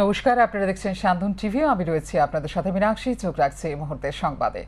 নমস্কার, আপনারা দেখছেন শান্তন টিভি। আমি রয়েছি আপনাদের সাথে মীনাক্ষী। চোখ রাখছি এই মুহূর্তের সংবাদে।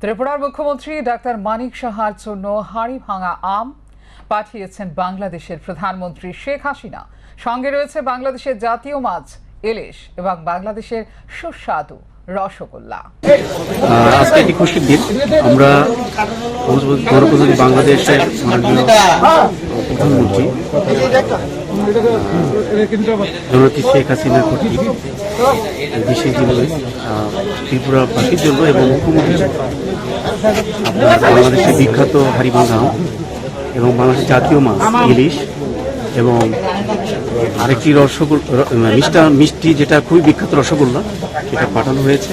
ত্রিপুরার মুখ্যমন্ত্রী ডাক্তার মানিক সাহার জন্য হাড়ি ভাঙা আম পাঠিয়েছেন বাংলাদেশের প্রধানমন্ত্রী শেখ হাসিনা। সঙ্গে রয়েছে বাংলাদেশের জাতীয় মাছ ইলিশ এবং বাংলাদেশের সুস্বাদু রসগোল্লা। আজকে একটি খুশির দিন। আমরা বাংলাদেশের মাননীয় জননেত্রী শেখ হাসিনার প্রতি বিশেষ দিনে ত্রিপুরাবাসীর জন্য এবং মুখ্যমন্ত্রীর জন্য? আপনার বাংলাদেশের বিখ্যাত হারিবাঙ্গা এবং বাংলাদেশের জাতীয় মাছ, ইলিশ এবং আরেকটি রসগোল্লা মিষ্টা, মিষ্টি যেটা খুবই বিখ্যাত রসগোল্লা, সেটা পাঠানো হয়েছে।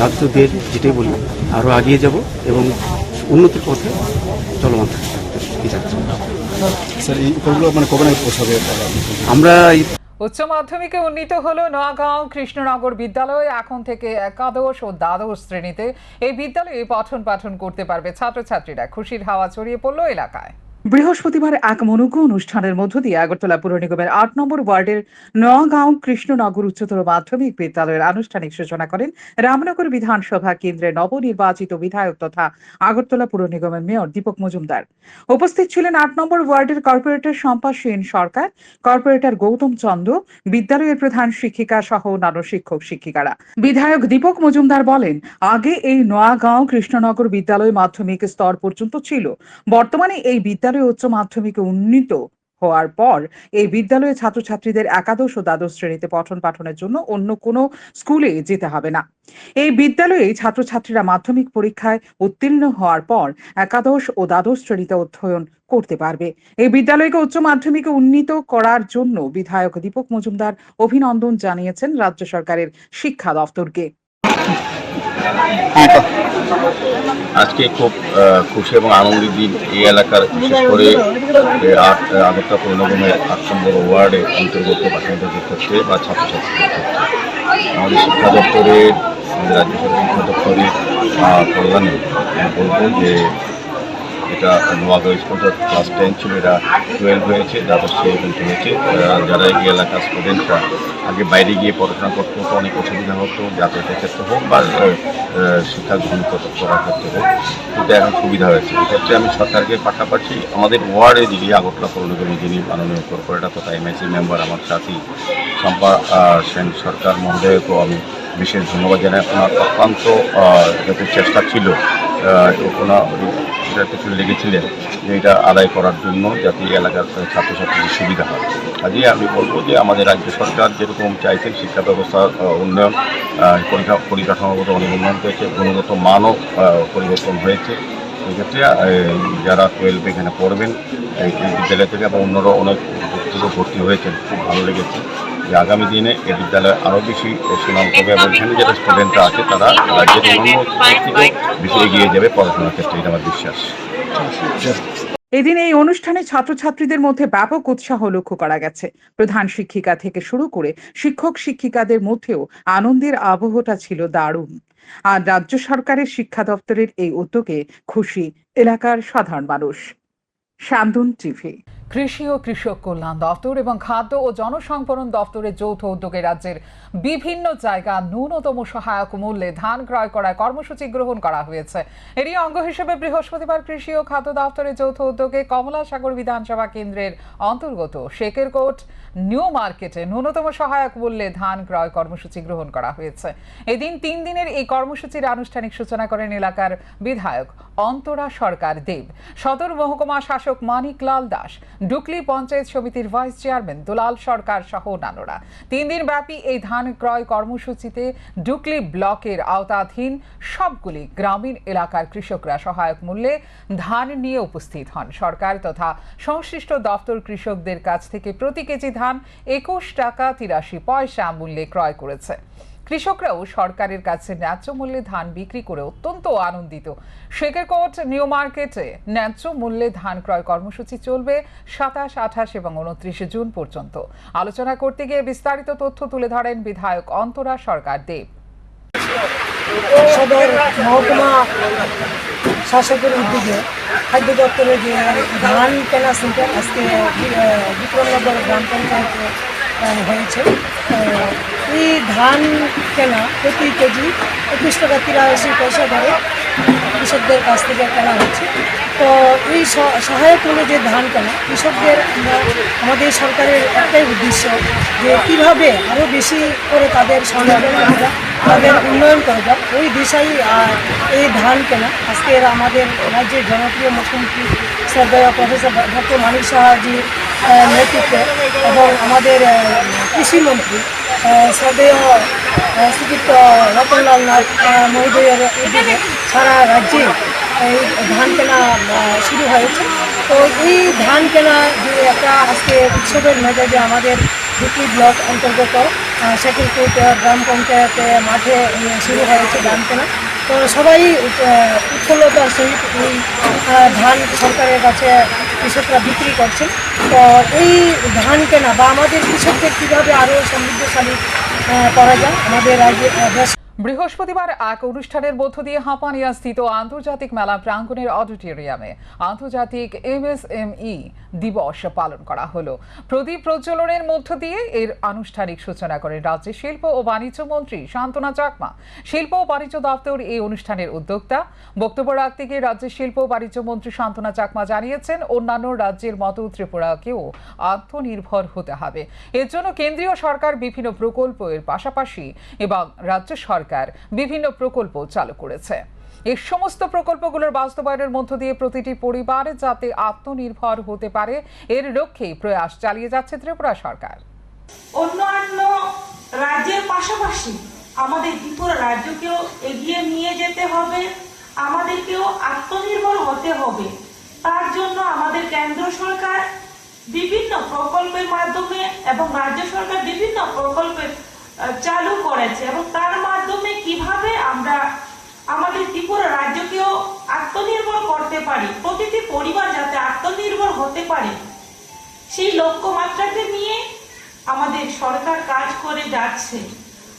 রাজ্যদের যেটাই বলি আরও এগিয়ে যাব এবং উন্নতির পথে চলমান মানে আমরা এই উচ্চ মাধ্যমিকে উন্নীত হলো নোয়াগাঁও কৃষ্ণনগর বিদ্যালয় এখন থেকে একাদশ ও দ্বাদশ শ্রেণীতে। এই বিদ্যালয়ে পঠন পাঠন করতে পারবে ছাত্রছাত্রীরা। খুশির হাওয়া ছড়িয়ে পড়ল এলাকায়। বৃহস্পতিবার এক মনোজ্ঞ অনুষ্ঠানের মধ্য দিয়ে আগরতলা পুর নিগমের আট নম্বর ওয়ার্ডের নওগাঁও কৃষ্ণনগর উচ্চতর মাধ্যমিক বিদ্যালয়ের আনুষ্ঠানিক সূচনা করেন রামনগর বিধানসভা কেন্দ্রের নবনির্বাচিত বিধায়ক তথা আগরতলা পুর নিগমের মেয়র দীপক মজুমদার। উপস্থিত ছিলেন আট নম্বর ওয়ার্ডের কর্পোরেটর শম্পা সেন সরকার, কর্পোরেটর গৌতম চন্দ্র, বিদ্যালয়ের প্রধান শিক্ষিকা সহ অন্যান্য শিক্ষক শিক্ষিকারা। বিধায়ক দীপক মজুমদার বলেন, আগে এই নোয়াগাঁও কৃষ্ণনগর বিদ্যালয় মাধ্যমিক স্তর পর্যন্ত ছিল। বর্তমানে এই বিদ্যালয় উচ্চ মাধ্যমিকে উন্নীত হওয়ার পর এই বিদ্যালয়ে ছাত্রছাত্রীদের একাদশ ও দ্বাদশ শ্রেণীতে পঠন পাঠনের জন্য অন্য কোনো স্কুলে যেতে হবে না। এই বিদ্যালয়ে ছাত্রছাত্রীরা মাধ্যমিক পরীক্ষায় উত্তীর্ণ হওয়ার পর একাদশ ও দ্বাদশ শ্রেণীতে অধ্যয়ন করতে পারবে। এই বিদ্যালয়কে উচ্চ মাধ্যমিকে উন্নীত করার জন্য বিধায়ক দীপক মজুমদার অভিনন্দন জানিয়েছেন রাজ্য সরকারের শিক্ষা দফতরকে আজকে খুব খুশি এবং আনন্দের দিন এই এলাকার, বিশেষ করে আগরটা পৌর আট নম্বর ওয়ার্ডে অন্তর্গত বাসিন্দাদের ক্ষেত্রে বা ছাত্রছাত্রীদের ক্ষেত্রে আমাদের শিক্ষা দপ্তরের, আমাদের রাজ্য সরকার শিক্ষা দপ্তরের কল্যাণে বলব যে এটা নোয়াগাঁও স্কুল ক্লাস টেন ছিল, এটা টুয়েলভ হয়েছে দ্বাদশ কিন্তু হয়েছে। যারা এই এলাকার স্টুডেন্টরা আগে বাইরে গিয়ে পড়াশোনা করতে হতো, অনেক অসুবিধা হতো, যাতায়াতের ক্ষেত্রে হোক বা শিক্ষা গ্রহণ করার ক্ষেত্রে হোক, কিন্তু এখন সুবিধা হয়েছে। এক্ষেত্রে আমি সরকারকে পাশাপাশি আমাদের ওয়ার্ডে যিনি আগরতলা পৌর নিগমে যিনি মাননীয় কর্পোরেটর তথা এমআইসি মেম্বার আমার সাথী শম্পা সেন সরকার মহোদয়কেও আমি বিশেষ ধন্যবাদ জানাই। ওনার অত্যন্ত যাতে চেষ্টা ছিল ওনার এটা কিছু লেগেছিলেন যে এটা আদায় করার জন্য যাতে এলাকার ছাত্রছাত্রীদের সুবিধা হয়। কাজেই আমি বলব যে আমাদের রাজ্য সরকার যেরকম চাইছেন শিক্ষা ব্যবস্থার আহ, উন্নয়ন পরিকাঠামোগত অনেক উন্নয়ন হয়েছে গুণগত মানও পরিবর্তন হয়েছে। সেক্ষেত্রে যারা টুয়েলভ এখানে পড়বেন এই বিদ্যালয় থেকে এবং অন্যরা অনেক ভর্তি হয়েছেন খুব ভালো লেগেছে। যে আগামী দিনে এই বিদ্যালয় আরও বেশি সুনাম করবে এবং এখানে যারা স্টুডেন্টরা আছে, তারা রাজ্যের অন্যান্য থেকে বেশি এগিয়ে যাবে পড়াশোনার ক্ষেত্রে, এটা আমার বিশ্বাস। এদিন এই অনুষ্ঠানে ছাত্রছাত্রীদের মধ্যে ব্যাপক উৎসাহ লক্ষ্য করা গেছে। প্রধান শিক্ষিকা থেকে শুরু করে শিক্ষক শিক্ষিকাদের মধ্যেও আনন্দের আবহটা ছিল দারুণ। আর রাজ্য সরকারের শিক্ষা দপ্তরের এই উদ্যোগে খুশি এলাকার সাধারণ মানুষ। শান্তন টিভি। কৃষি ও কৃষক কল্যাণ দপ্তর এবং খাদ্য ও জনসংবরণ দপ্তরের যৌথ উদ্যোগে রাজ্যের বিভিন্ন জায়গা ন্যূনতম সহায়ক মূল্যে ধান ক্রয় করার কর্মসূচি গ্রহণ করা হয়েছে। এরই অঙ্গ হিসেবে বৃহস্পতিবার কৃষি ও খাদ্য দপ্তরের যৌথ উদ্যোগে কমলাসাগর বিধানসভা কেন্দ্রের অন্তর্গত শেকেরকোট নিউ মার্কেটে ন্যূনতম সহায়ক মূল্যে ধান ক্রয় কর্মসূচি গ্রহণ করা হয়েছে। এদিন তিন দিনের এই কর্মসূচির আনুষ্ঠানিক সূচনা করেন এলাকার বিধায়ক অন্তরা সরকার দেব। সদর মহকুমা শাসক মানিক লাল দাস ডুকলি পঞ্চায়েত সমিতির ভাইস চেয়ারম্যান দুলাল সরকার সহ অন্যান্যরা। তিন দিন ব্যাপী এই ধান ক্রয় কর্মসূচিতে ডুকলি ব্লকের আওতাধীন সবগুলি গ্রামীণ এলাকার কৃষকরা সহায়ক মূল্যে ধান নিয়ে উপস্থিত হন। সরকার তথা সংশ্লিষ্ট দপ্তর কৃষকদের কাছ থেকে প্রতি কেজি ধান একুশ টাকা তিরাশি পয়সা মূল্যে ক্রয় করেছে। কৃষকরাও সরকারের কাছে ন্যায্য মূল্যে ধান বিক্রি করে অত্যন্ত আনন্দিত। শেখেরকোট নিউ মার্কেটে ন্যায্য মূল্যে ধান ক্রয় কর্মসূচি চলবে সাতাশ, আঠাশ এবং উনত্রিশে জুন পর্যন্ত। আলোচনা করতে গিয়ে বিস্তারিত তথ্য তুলে ধরেন বিধায়ক অন্তরা সরকার, দেব। সদর মহকুমা শাসকের উদ্যোগে খাদ্য দপ্তরের যে ধান কেনা সেন্টার আজকে বিক্রমনগর গ্রাম পঞ্চায়েতে হয়েছে। এই ধান কেনা প্রতি কেজি একুশ টাকা তিরাশি পয়সা দরে কৃষকদের কাছ থেকে কেনা হচ্ছে। তো এই সহায়ক মূল্যে যে ধান কেনা, কৃষকদের আমাদের সরকারের একটাই উদ্দেশ্য যে কীভাবে আরও বেশি করে তাদের স্বনির্ভর করা, তাদের উন্নয়ন করা যায়। ওই দিশাই এই ধান কেনা। আজকের আমাদের রাজ্যের জনপ্রিয় মুখ্যমন্ত্রী শ্রদ্ধেয় প্রফেসর ডক্টর মানিক সাহাজির নেতৃত্বে এবং আমাদের কৃষিমন্ত্রী শ্রদ্ধেয় শ্রীযুক্ত রতনলাল নাথ মহোদয়ের উদ্যোগে সারা রাজ্যে এই ধান কেনা শুরু হয়েছে। তো এই ধান কেনা যে একটা আজকে উৎসবের মেজাজে আমাদের দুটি ব্লক অন্তর্গত সেকেন্ডপুর গ্রাম পঞ্চায়েতে মাঠে শুরু হয়েছে ধান কেনা। তো সবাই উৎ- উৎফুল্লতার সহিত এই ধান সরকারের কাছে কৃষকরা বিক্রি করছেন। এই ধান কেনা বা আমাদের কৃষকদের কীভাবে আরও সমৃদ্ধশালী করা যায়? আমাদের রাজ্যে বৃহস্পতিবার এক অনুষ্ঠানের মধ্য দিয়ে হাঁপানিয়া স্থিত আন্তর্জাতিক মেলা প্রাঙ্গণের অডিটোরিয়ামে আন্তর্জাতিক এমএসএমই দিবস পালন করা হলো। প্রদীপ প্রজ্বলনের মধ্য দিয়ে এর আনুষ্ঠানিক সূচনা করেন রাজ্যের শিল্প ও বাণিজ্য মন্ত্রী শান্তনা চাকমা। শিল্প ও বাণিজ্য দপ্তর এই অনুষ্ঠানের উদ্যোক্তা। বক্তব্য রাখতে গিয়ে রাজ্যের শিল্প ও বাণিজ্য মন্ত্রী শান্তনা চাকমা জানিয়েছেন, অন্যান্য রাজ্যের মতো ত্রিপুরাকেও আত্মনির্ভর হতে হবে। এর জন্য কেন্দ্রীয় সরকার বিভিন্ন প্রকল্পের পাশাপাশি এবং রাজ্য সরকার বিভিন্ন প্রকল্প চালু করেছে। এই সমস্ত প্রকল্পগুলোর বাস্তবায়নের মধ্য দিয়ে প্রতিটি পরিবার যাতে আত্মনির্ভর হতে পারে, এর লক্ষ্যেই প্রয়াস চালিয়ে যাচ্ছে ত্রিপুরা সরকার। অন্যান্য রাজ্যের পাশাপাশি আমাদের ত্রিপুরা রাজ্যকেও এগিয়ে নিয়ে যেতে হবে, আমাদেরকেও আত্মনির্ভর হতে হবে। তার জন্য আমাদের কেন্দ্র সরকার বিভিন্ন প্রকল্পের মাধ্যমে এবং রাজ্য সরকার বিভিন্ন প্রকল্পের চালু করেছে এবং তার মাধ্যমে কীভাবে আমরা আমাদের ত্রিপুরা রাজ্যকেও আত্মনির্ভর করতে পারি, প্রতিটি পরিবার যাতে আত্মনির্ভর হতে পারে, সেই লক্ষ্যমাত্রাকে নিয়ে আমাদের সরকার কাজ করে যাচ্ছে।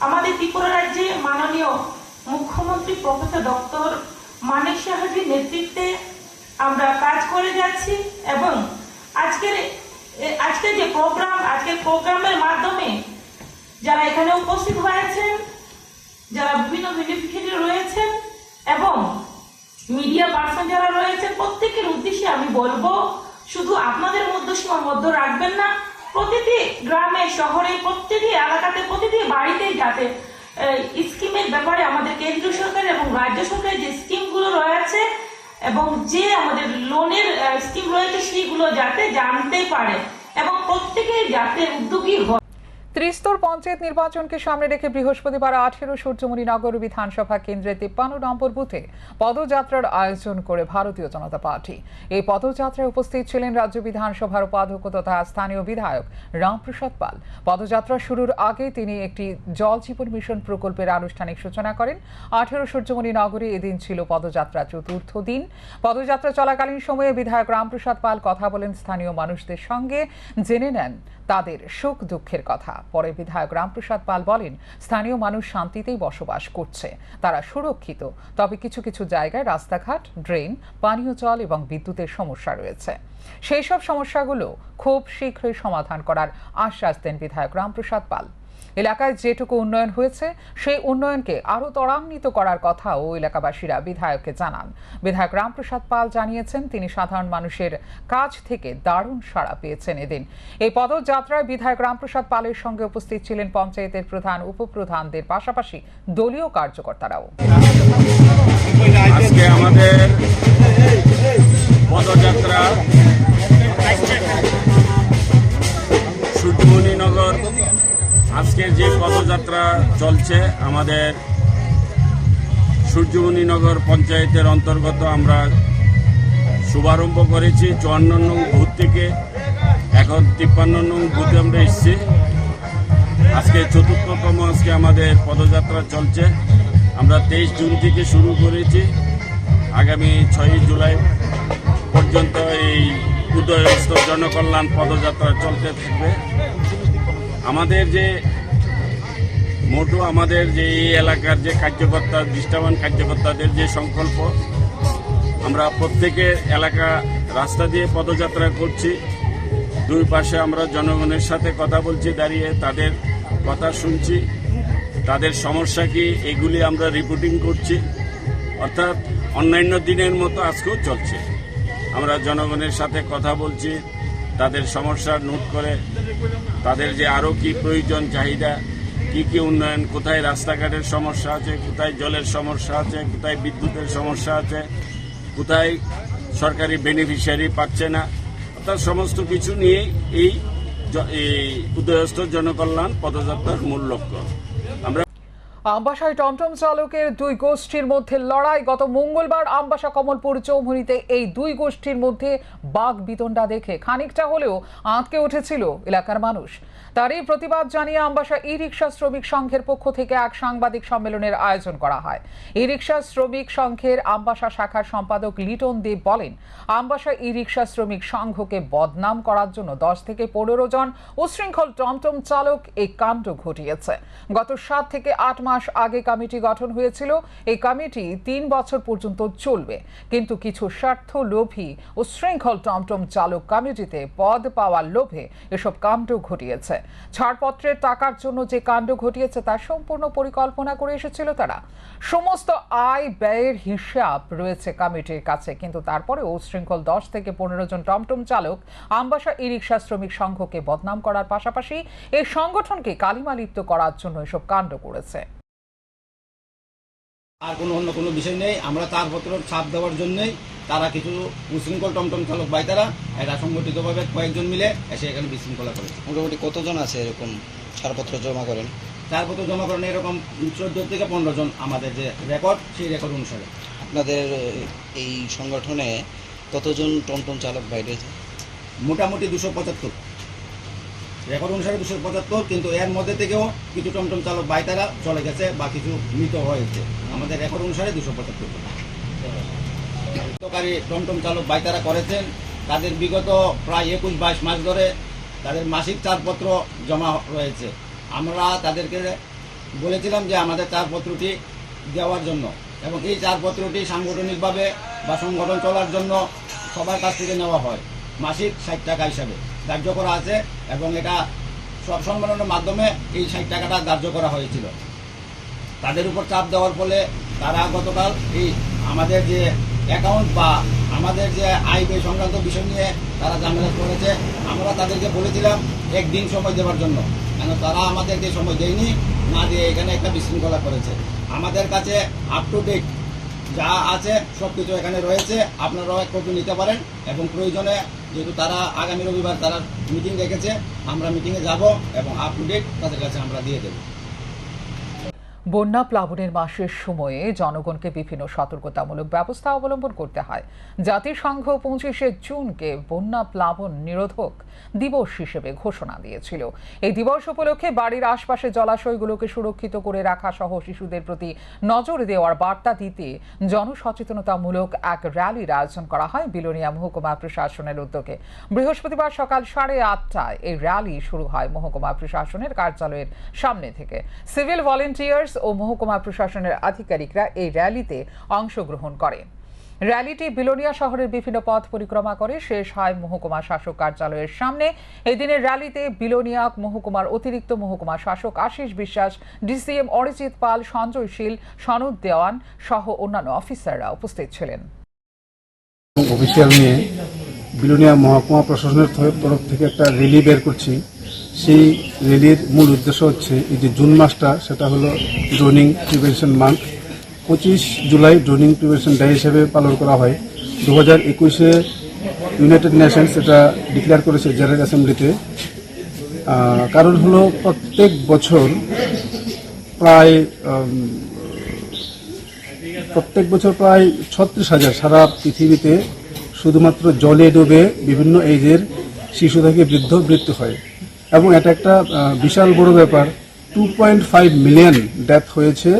আমাদের ত্রিপুরা রাজ্যে মাননীয় মুখ্যমন্ত্রী প্রফেসর ডক্টর মানিক সাহাজির নেতৃত্বে আমরা কাজ করে যাচ্ছি এবং আজকের আজকের যে প্রোগ্রাম, আজকের প্রোগ্রামের মাধ্যমে যারা এখানে উপস্থিত হয়েছেন, যারা বিভিন্ন বেনিফিশিয়ারি রয়েছেন এবং মিডিয়া পার্সন যারা রয়েছেন, প্রত্যেকের উদ্দেশ্যে আমি বলব, শুধু আপনাদের মধ্যে সীমাবদ্ধ রাখবেন না, প্রতিটি গ্রামে, শহরে প্রতিটি এলাকাতে, প্রতিটি বাড়িতে যাতে স্কিমের ব্যাপারে আমাদের কেন্দ্রীয় সরকার এবং রাজ্য সরকারের যে স্কিমগুলো রয়েছে এবং যে আমাদের লোনের স্কিম রয়েছে, সেইগুলো যাতে জানতে পারে এবং প্রত্যেকে যাতে উদ্যোগী হয়। ত্রিস্তর পঞ্চায়েত নির্বাচনকে সামনে রেখে বৃহস্পতিবার আঠেরো সূর্যমণি নগর বিধানসভা কেন্দ্রে তিপ্পান্ন নম্বর বুথে পদযাত্রার আয়োজন করে ভারতীয় জনতা পার্টি। এই পদযাত্রায় উপস্থিত ছিলেন রাজ্য বিধানসভার উপাধ্যক্ষ তথা স্থানীয় বিধায়ক রামপ্রসাদ পাল। পদযাত্রা শুরুর আগে তিনি একটি জল জীবন মিশন প্রকল্পের আনুষ্ঠানিক সূচনা করেন। আঠেরো সূর্যমণি নগরে এদিন ছিল পদযাত্রা চতুর্থ দিন। পদযাত্রা চলাকালীন সময়ে বিধায়ক রামপ্রসাদ পাল কথা বলেন স্থানীয় মানুষদের সঙ্গে। জেনে নেন তাদের শোক দুঃখের কথা। পরে বিধায়ক রামপ্রসাদ পাল বলেন, স্থানীয় মানুষ শান্তিতেই বসবাস করছে। তারা সুরক্ষিত। তবে কিছু কিছু জায়গায় রাস্তাঘাট, ড্রেন, পানীয় জল এবং বিদ্যুতের সমস্যা রয়েছে। সেই সব সমস্যাগুলো খুব শীঘ্রই সমাধান করার আশ্বাস দেন বিধায়ক রামপ্রসাদ পাল। এলাকায় যেটুকু উন্নয়ন হয়েছে, সেই উন্নয়নকে আরও ত্বরান্বিত করার কথাও এলাকাবাসীরা বিধায়ককে জানান। বিধায়ক রামপ্রসাদ পাল জানিয়েছেন, তিনি সাধারণ মানুষের কাছ থেকে দারুণ সাড়া পেয়েছেন এদিন। এই পদযাত্রায় বিধায়ক রামপ্রসাদ পালের সঙ্গে উপস্থিত ছিলেন পঞ্চায়েতের প্রধান, উপপ্রধানদের পাশাপাশি দলীয় কার্যকর্তারাও। পদযাত্রা সূর্যমণিনগর আজকের যে পদযাত্রা চলছে, আমাদের সূর্যমণিনগর পঞ্চায়েতের অন্তর্গত আমরা শুভারম্ভ করেছি, চুয়ান্ন নং বুথ থেকে এখন তিপ্পান্ন নং বুথে আমরা এসেছি। আজকে চতুর্থতম আজকে আমাদের পদযাত্রা চলছে। আমরা তেইশ জুন থেকে শুরু করেছি। আগামী ছয়ই জুলাই পর্যন্ত এই উদয়স্ত জনকল্যাণ পদযাত্রা চলতে থাকবে। আমাদের যে মোটো, আমাদের যে এই এলাকার যে কার্যকর্তা, দৃষ্টাবান কার্যকর্তাদের যে সংকল্প, আমরা প্রত্যেকের এলাকা রাস্তা দিয়ে পদযাত্রা করছি। দুই পাশে আমরা জনগণের সাথে কথা বলছি, দাঁড়িয়ে তাদের কথা শুনছি। তাদের সমস্যা কি, এগুলি আমরা রিপোর্টিং করছি। অর্থাৎ অন্যান্য দিনের মতো আজকেও চলছে। আমরা জনগণের সাথে কথা বলছি। তাদের সমস্যা নোট করে, তাদের যে আরও কি প্রয়োজন, চাহিদা, কি কি উন্নয়ন, কোথায় রাস্তাঘাটের সমস্যা আছে, কোথায় জলের সমস্যা আছে, কোথায় বিদ্যুতের সমস্যা আছে, কোথায় সরকারি বেনিফিশিয়ারি পাচ্ছে না, অর্থাৎ সমস্ত কিছু নিয়েই এই উদয়স্থ জনকল্যাণ পদযাত্রার মূল লক্ষ্য। আমরা আমবাসায় টমটম চালকের দুই গোষ্ঠীর মধ্যে লড়াই। গত মঙ্গলবার আমবাসা কমলপুর চৌমুহনীতে এই দুই গোষ্ঠীর মধ্যে বাঘ বিতণ্ডা দেখে খানিকটা হলেও আঁতকে উঠেছিল এলাকার মানুষ। তারই প্রতিবাদ জানিয়ে আমবাসা ই রিক্সা শ্রমিক সংঘের পক্ষ থেকে এক সাংবাদিক সম্মেলনের আয়োজন করা হয়। ই রিক্সা শ্রমিক সংঘের আমবাসা শাখার সম্পাদক লিটন দেব বলেন, আমবাসা ই রিক্সা শ্রমিক সংঘকে বদনাম করার জন্য দশ থেকে পনেরো জন উশৃঙ্খল টমটম চালক এই কাণ্ড ঘটিয়েছে। গত সাত থেকে আট মাস আগে কমিটি গঠন হয়েছিল, এই কমিটি তিন বছর পর্যন্ত চলবে। কিন্তু কিছু স্বার্থ লোভী উশৃঙ্খল টমটম চালক কমিটিতে পদ পাওয়ার লোভে এসব কাণ্ড ঘটিয়েছে। ছাড়পত্রের টাকার জন্য যে কাণ্ড ঘটিয়েছে তার সম্পূর্ণ পরিকল্পনা করে এসেছিল তারা। সমস্ত আয় ব্যয়ের হিসাব রয়েছে কমিটির কাছে, কিন্তু তারপরে উশৃঙ্খল দশ থেকে পনেরো জন টমটম চালক, আমবাসা ই রিক্সা শ্রমিক সংঘকে বদনাম করার পাশাপাশি এই সংগঠনকে কালিমালিপ্ত করার জন্য এসব কাণ্ড করেছে। আর কোনো অন্য কোনো বিষয় নেই। আমরা তারপত্র ছাপ দেওয়ার জন্যই তারা কিছু উশৃঙ্খল টমটম চালক ভাই তারা এরা সংগঠিতভাবে কয়েকজন মিলে এসে এখানে বিশৃঙ্খলা করে মোটামুটি কতজন আছে এরকম ছাড়পত্র জমা করেন? তারপত্র জমা করেন এরকম চোদ্দ থেকে পনেরো জন আমাদের যে রেকর্ড সেই রেকর্ড অনুসারে। আপনাদের এই সংগঠনে কতজন টমটম চালক ভাই রয়েছে? মোটামুটি দুশো পঁচাত্তর। রেকর্ড অনুসারে দুশো পঁচাত্তর, কিন্তু এর মধ্যে থেকেও কিছু টমটম চালক ভাই তারা চলে গেছে বা কিছু মৃত হয়েছে। আমাদের রেকর্ড অনুসারে দুশো পঁচাত্তর টমটম চালক ভাই তারা করেছেন। তাদের বিগত প্রায় একুশ বাইশ মাস ধরে তাদের মাসিক চারপত্র জমা রয়েছে। আমরা তাদেরকে বলেছিলাম যে আমাদের চারপত্রটি দেওয়ার জন্য এবং এই চারপত্রটি সাংগঠনিকভাবে বা সংগঠন চলার জন্য সবার কাছ থেকে নেওয়া হয়। মাসিক ষাট টাকা হিসাবে ধার্য করা আছে এবং এটা সব সম্মেলনের মাধ্যমে এই ষাট টাকাটা ধার্য করা হয়েছিল। তাদের উপর চাপ দেওয়ার ফলে তারা গতকাল এই আমাদের যে অ্যাকাউন্ট বা আমাদের যে আয় ব্যয় সংক্রান্ত বিষয় নিয়ে তারা ঝামেলা করেছে। আমরা তাদেরকে বলেছিলাম, একদিন সময় দেওয়ার জন্য। কেন তারা আমাদেরকে সময় দেয়নি, না দিয়ে এখানে একটা বিশৃঙ্খলা করেছে। আমাদের কাছে আপ টু ডেট যা আছে সব কিছু এখানে রয়েছে। আপনারাও এক কপি নিতে পারেন এবং প্রয়োজনে যেহেতু তারা আগামী রবিবার তারা মিটিং রেখেছে, আমরা মিটিংয়ে যাব এবং আপ টু ডেট তাদের কাছে আমরা দিয়ে দেবো। বন্যা প্লাবনের মাসের সময়ে জনগণকে বিভিন্ন সতর্কতামূলক ব্যবস্থা অবলম্বন করতে হয়। জাতিসংঘ পঁচিশে জুনকে বন্যা প্লাবন নিরোধক দিবস হিসেবে ঘোষণা দিয়েছিল। এই দিবস উপলক্ষে বাড়ির আশপাশে জলাশয়গুলোকে সুরক্ষিত করে রাখা সহ শিশুদের প্রতি নজর দেওয়ার বার্তা দিতে জনসচেতনতামূলক এক র্যালির আয়োজন করা হয় বিলোনিয়া মহকুমা প্রশাসনের উদ্যোগে। বৃহস্পতিবার সকাল সাড়ে আটটায় এই র্যালি শুরু হয় মহকুমা প্রশাসনের কার্যালয়ের সামনে থেকে। সিভিল ভলেন্টিয়ার্স ও মহকুমা প্রশাসনের আধিকারিকরা এই র্যালিতে অংশগ্রহণ করে। র্যালিটি বিলোনিয়া শহরের বিভিন্ন পথ পরিক্রমা করে। শেষ হয় মহকুমা শাসক কার্যালয়ের সামনে। এদিনের র্যালিতে বিলোনিয়া মহকুমার অতিরিক্ত মহকুমা শাসক আশিস বিশ্বাস, ডিসিএম অরিজিৎ পাল, সঞ্জয় শীল, সনদ দেওয়ান সহ অন্যান্য অফিসাররা উপস্থিত ছিলেন। অফিসিয়াল নিয়ে বিলোনিয়া মহকুমা প্রশাসনের তরফ থেকে একটা র্যালি বের করছি। সেই র্যালির মূল উদ্দেশ্য হচ্ছে এই যে জুন মাসটা, সেটা হলো ড্রোনিং প্রিভেনশন মান্থ। পঁচিশ জুলাই ড্রোনিং প্রিভেনশন ডে হিসেবে পালন করা হয়। দু হাজার একুশে ইউনাইটেড নেশনস এটা ডিক্লেয়ার করেছে জেনারেল অ্যাসেম্বলিতে। কারণ হলো প্রত্যেক বছর প্রায় প্রত্যেক বছর প্রায় ছত্রিশ হাজার সারা পৃথিবীতে শুধুমাত্র জলে ডুবে বিভিন্ন এজের শিশু থেকে বৃদ্ধ মৃত্যু হয়। এবং এটা একটা বিশাল বড় ব্যাপার। Two point five million death হয়েছে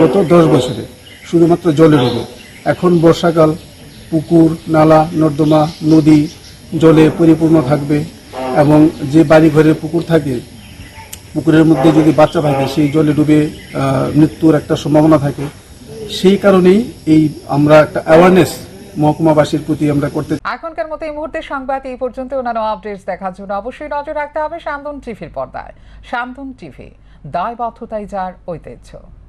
গত দশ বছরে, শুধুমাত্র জলের রোগে এখন বর্ষাকাল, পুকুর, নালা, নর্দমা, নদী, জলে পরিপূর্ণ থাকবে এবং যে বাড়ি ঘরে পুকুর থাকে, পুকুরের মধ্যে যদি বাচ্চা থাকে, সেই জলে ডুবে মৃত্যুর একটা সম্ভাবনা থাকে। সেই কারণেই এই আমরা একটা অ্যাওয়ারনেস মহকুমাবাসীর প্রতি আমরা করতে এখনকার মতো এই মুহূর্তে সংবাদ এই পর্যন্ত অন্যান্য আপডেটস দেখার জন্য অবশ্যই নজর রাখতে হবে শান্তন টিভির পর্দায়। শান্তন টিভি, দায়বদ্ধতাই যার ঐতিহ্য।